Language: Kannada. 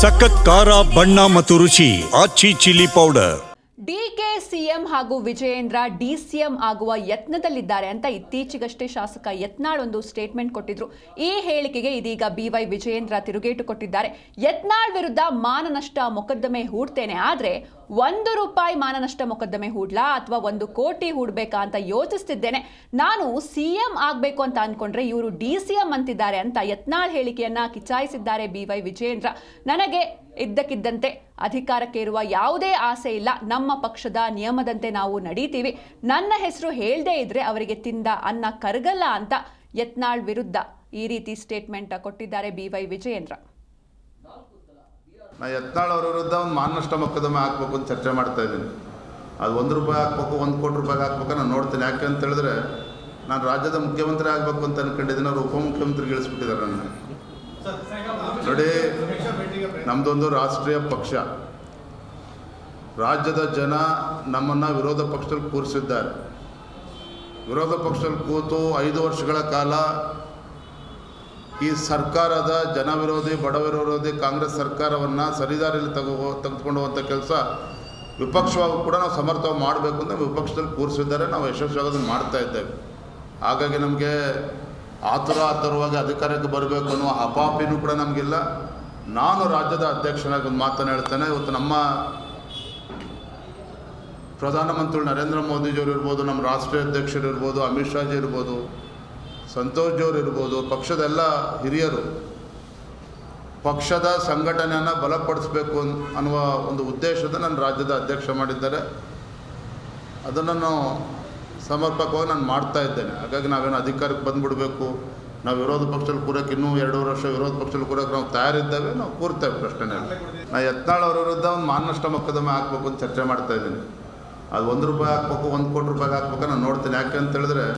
ಸಖತ್ ಖಾರ, ಬಣ್ಣ ಮತ್ತು ರುಚಿ, Aachi chilli powder. DK CM ಹಾಗೂ ವಿಜಯೇಂದ್ರ ಡಿ ಸಿಎಂ ಆಗುವ ಯತ್ನದಲ್ಲಿದ್ದಾರೆ ಅಂತ ಇತ್ತೀಚೆಗಷ್ಟೇ ಶಾಸಕ ಯತ್ನಾಳ್ ಒಂದು ಸ್ಟೇಟ್ಮೆಂಟ್ ಕೊಟ್ಟಿದ್ರು. ಈ ಹೇಳಿಕೆಗೆ ಇದೀಗ ಬಿವೈ ವಿಜಯೇಂದ್ರ ತಿರುಗೇಟು ಕೊಟ್ಟಿದ್ದಾರೆ. ಯತ್ನಾಳ್ ವಿರುದ್ಧ ಮಾನನಷ್ಟ ಮೊಕದ್ದಮೆ ಹೂಡ್ತೇನೆ, ಆದ್ರೆ ಒಂದು ರೂಪಾಯಿ ಮಾನನಷ್ಟ ಮೊಕದ್ದಮೆ ಹೂಡ್ಲಾ ಅಥವಾ ಒಂದು ಕೋಟಿ ಹೂಡ್ಬೇಕಾ ಅಂತ ಯೋಚಿಸ್ತಿದ್ದೇನೆ. ನಾನು ಸಿಎಂ ಆಗಬೇಕು ಅಂತ ಅಂದ್ಕೊಂಡ್ರೆ ಇವರು ಡಿ ಸಿ ಎಂ ಅಂತಿದ್ದಾರೆ ಅಂತ ಯತ್ನಾಳ್ ಹೇಳಿಕೆಯನ್ನ ಕಿಚಾಯಿಸಿದ್ದಾರೆ ಬಿವೈ ವಿಜಯೇಂದ್ರ. ನನಗೆ ಇದ್ದಕ್ಕಿದ್ದಂತೆ ಅಧಿಕಾರಕ್ಕೆ ಇರುವ ಯಾವುದೇ ಆಸೆ ಇಲ್ಲ. ನಮ್ಮ ಪಕ್ಷದ ನಿಯಮದಂತೆ ನಾವು ನಡೀತೀವಿ. ನನ್ನ ಹೆಸರು ಹೇಳದೇ ಇದ್ರೆ ಅವರಿಗೆ ತಿಂದ ಅನ್ನ ಕರಗಲ್ಲ ಅಂತ ಯತ್ನಾಳ್ ವಿರುದ್ಧ ಈ ರೀತಿ ಸ್ಟೇಟ್ಮೆಂಟ್ ಕೊಟ್ಟಿದ್ದಾರೆ ಬಿ ವೈ ವಿಜಯೇಂದ್ರ. ನಾ ಯತ್ನಾಳ್ ಅವ್ರ ವಿರುದ್ಧ ಒಂದು ಮಾನಷ್ಟ ಮೊಕದ್ದಮೆ ಹಾಕ್ಬೇಕು ಅಂತ ಚರ್ಚೆ ಮಾಡ್ತಾ ಇದ್ದೀನಿ. ಅದು ಒಂದು ರೂಪಾಯಿ ಹಾಕ್ಬೇಕು, ಒಂದು ಕೋಟಿ ರೂಪಾಯಿ ಹಾಕ್ಬೇಕು ನಾನು ನೋಡ್ತೀನಿ. ಯಾಕೆ ಅಂತ ಹೇಳಿದ್ರೆ, ನಾನು ರಾಜ್ಯದ ಮುಖ್ಯಮಂತ್ರಿ ಆಗಬೇಕು ಅಂತ ಅನ್ಕೊಂಡಿದ್ದೀನಿ. ಅವ್ರು ಉಪಮುಖ್ಯಮಂತ್ರಿಗೆ ಇಳಿಸ್ಬಿಟ್ಟಿದ್ದಾರೆ ನನ್ನ. ನೋಡಿ ನಮ್ಮದೊಂದು ರಾಷ್ಟ್ರೀಯ ಪಕ್ಷ. ರಾಜ್ಯದ ಜನ ನಮ್ಮನ್ನು ವಿರೋಧ ಪಕ್ಷದಲ್ಲಿ ಕೂರಿಸಿದ್ದಾರೆ. ವಿರೋಧ ಪಕ್ಷದಲ್ಲಿ ಕೂತು ಐದು ವರ್ಷಗಳ ಕಾಲ ಈ ಸರ್ಕಾರದ ಜನವಿರೋಧಿ ಬಡವಿರೋಧಿ ಕಾಂಗ್ರೆಸ್ ಸರ್ಕಾರವನ್ನು ಸರಿದಾರಿಯಲ್ಲಿ ತಗೋ, ತೆಗೆದುಕೊಂಡು ಹೋಗುವಂಥ ಕೆಲಸ ವಿಪಕ್ಷವಾಗಿ ಕೂಡ ನಾವು ಸಮರ್ಥವಾಗಿ ಮಾಡಬೇಕು ಅಂತ ವಿಪಕ್ಷದಲ್ಲಿ ಕೂರಿಸಿದ್ದಾರೆ. ನಾವು ಯಶಸ್ವಿಯಾಗೋದನ್ನು ಮಾಡ್ತಾ ಇದ್ದೇವೆ. ಹಾಗಾಗಿ ನಮಗೆ ಆತುರ ಆತುರವಾಗಿ ಅಧಿಕಾರಕ್ಕೆ ಬರಬೇಕು ಅನ್ನೋ ಅಪಾಪಿನೂ ಕೂಡ ನಮಗಿಲ್ಲ. ನಾನು ರಾಜ್ಯದ ಅಧ್ಯಕ್ಷನಾಗಿ ಒಂದು ಮಾತನ್ನು ಹೇಳ್ತೇನೆ. ಇವತ್ತು ನಮ್ಮ ಪ್ರಧಾನಮಂತ್ರಿ ನರೇಂದ್ರ ಮೋದಿಜಿಯವರು ಇರ್ಬೋದು, ನಮ್ಮ ರಾಷ್ಟ್ರೀಯ ಅಧ್ಯಕ್ಷರು ಇರ್ಬೋದು, ಅಮಿತ್ ಶಾಜಿ ಇರ್ಬೋದು ಸಂತೋಷ್ ಜೋರು ಇರ್ಬೋದು ಪಕ್ಷದ ಎಲ್ಲ ಹಿರಿಯರು ಪಕ್ಷದ ಸಂಘಟನೆಯನ್ನು ಬಲಪಡಿಸಬೇಕು ಅನ್- ಅನ್ನುವ ಒಂದು ಉದ್ದೇಶದ ನನ್ನ ರಾಜ್ಯದ ಅಧ್ಯಕ್ಷ ಮಾಡಿದ್ದಾರೆ. ಅದನ್ನು ಸಮರ್ಪಕವಾಗಿ ನಾನು ಮಾಡ್ತಾ ಇದ್ದೇನೆ. ಹಾಗಾಗಿ ನಾವೇನು ಅಧಿಕಾರಕ್ಕೆ ಬಂದುಬಿಡಬೇಕು. ನಾವು ವಿರೋಧ ಪಕ್ಷದಲ್ಲಿ ಕೂರಕ್ಕೆ ಇನ್ನೂ ಎರಡೂವರೆ ವರ್ಷ ವಿರೋಧ ಪಕ್ಷದಲ್ಲಿ ಕೂರಕ್ಕೆ ನಾವು ತಯಾರಿದ್ದೇವೆ, ನಾವು ಕೂರ್ತೇವೆ ಪ್ರಶ್ನೆ ನಾ ಯತ್ನಾಳ್ ಅವರ ವಿರುದ್ಧ ಒಂದು ಮಾನಷ್ಟ ಮೊಕದ್ದಮೆ ಹಾಕ್ಬೇಕು ಅಂತ ಚರ್ಚೆ ಮಾಡ್ತಾ ಇದ್ದೀನಿ. ಅದು ಒಂದು ರೂಪಾಯಿ ಹಾಕ್ಬೇಕು, ಒಂದು ಕೋಟಿ ರೂಪಾಯಿ ಹಾಕ್ಬೇಕು ನಾನು ನೋಡ್ತೀನಿ. ಯಾಕೆ ಅಂತ ಹೇಳಿದ್ರೆ